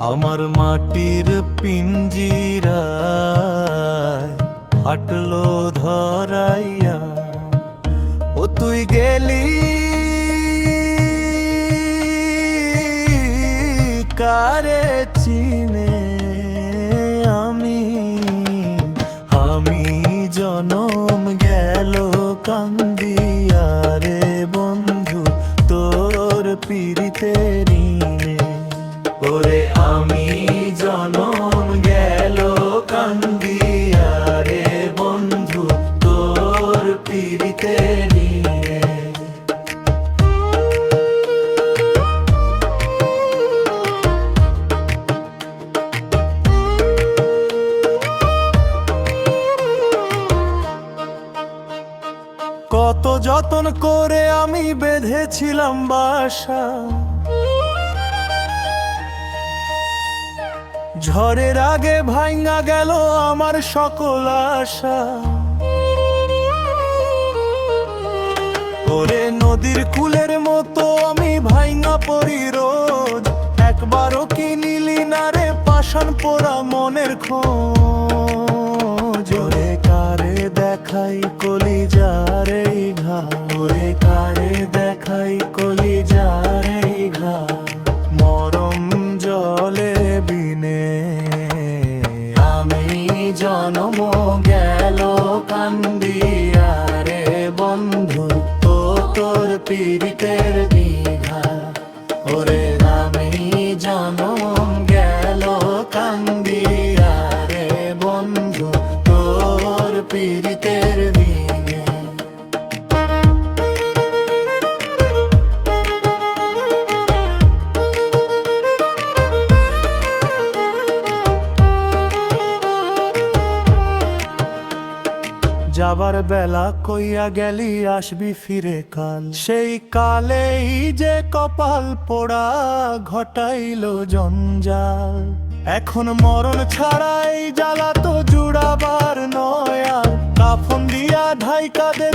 আমার মাটির পিঞ্জিরা হাটলো ধরাইয়া ও তুই গেলি কারে কত যতন করে আমি বেঁধেছিলাম বাসা। ঝড়ের আগে ভাঙ্গা গেল আমার সকল আশা। ওরে নদীর কুলের মতো আমি ভাঙ্গা পড়ি রোজ একবারও কি নিলি না রে পাষাণ পোড়া মনের খোঁজ? ওরে কারে দেখাই কলি যারে ঘা? ওরে কারে দেখাই কলি যারে ঘা? মরম জলে বিনে আমি জনম গেল কান্দিয়া। পীড়িতের দীঘা। ওরে আমি জনম গেল কান্দিয়া রে বন্ধু তোর পীড়িতের যাবার বেলা কইয়া গেলি আসবি ফিরে কাল। সেই কালেই যে কপাল পোড়া ঘটাইল জঞ্জাল। এখন মরণ ছাড়াই জ্বালা তো জুড়াবার নয়া কাফন দিয়া ঢাইকা দে